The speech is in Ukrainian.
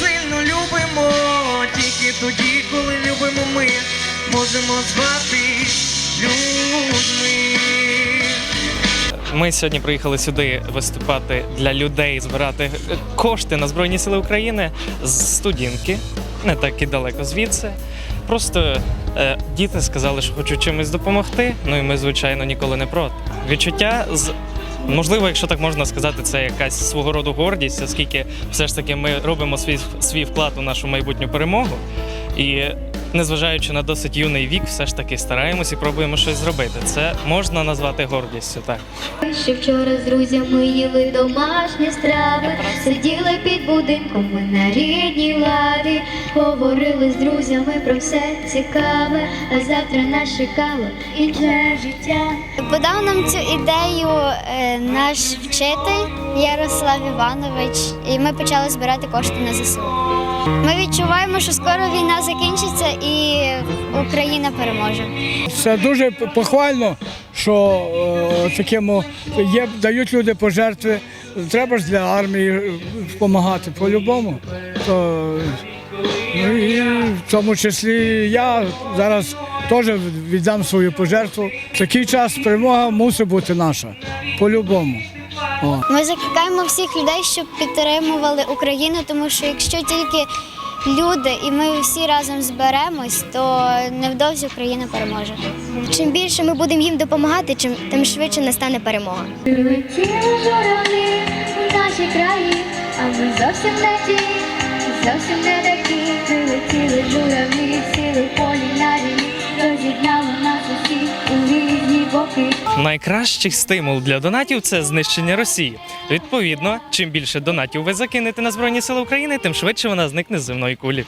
сильно любимо. Тільки тоді, коли любимо ми, можемо звати людьми. Ми сьогодні приїхали сюди виступати для людей, збирати кошти на Збройні Сили України з студінки, не так і далеко звідси. Просто е, діти сказали, що хочуть чимось допомогти. Ну і ми, звичайно, ніколи не проти. Відчуття з. Можливо, якщо так можна сказати, це якась свого роду гордість, оскільки все ж таки ми робимо свій, свій вклад у нашу майбутню перемогу. І незважаючи на досить юний вік, все ж таки стараємось і пробуємо щось зробити. Це можна назвати гордістю, так. Ще вчора з друзями їли домашні страви, сиділи під будинком ми на рідній лаві, говорили з друзями про все цікаве, а завтра нас чекало інше життя. Подав нам цю ідею е, наш вчитель Ярослав Іванович, і ми почали збирати кошти на ЗСУ. Ми відчуваємо, що скоро війна закінчиться і Україна переможе. Це дуже похвально, що е, такому є, дають люди пожертви. Треба ж для армії допомагати по-любому. То, ну, і в тому числі я зараз теж віддам свою пожертву. Такий час перемога мусить бути наша. По-любому. О. Ми закликаємо всіх людей, щоб підтримували Україну, тому що якщо тільки люди і ми всі разом зберемось, то невдовзі Україна переможе. Чим більше ми будемо їм допомагати, чим тим швидше настане перемога. Наші краї, а ми зовсім не ті, зовсім Найкращий стимул для донатів це знищення Росії. Відповідно, чим більше донатів ви закинете на Збройні Сили України, тим швидше вона зникне з земної кулі.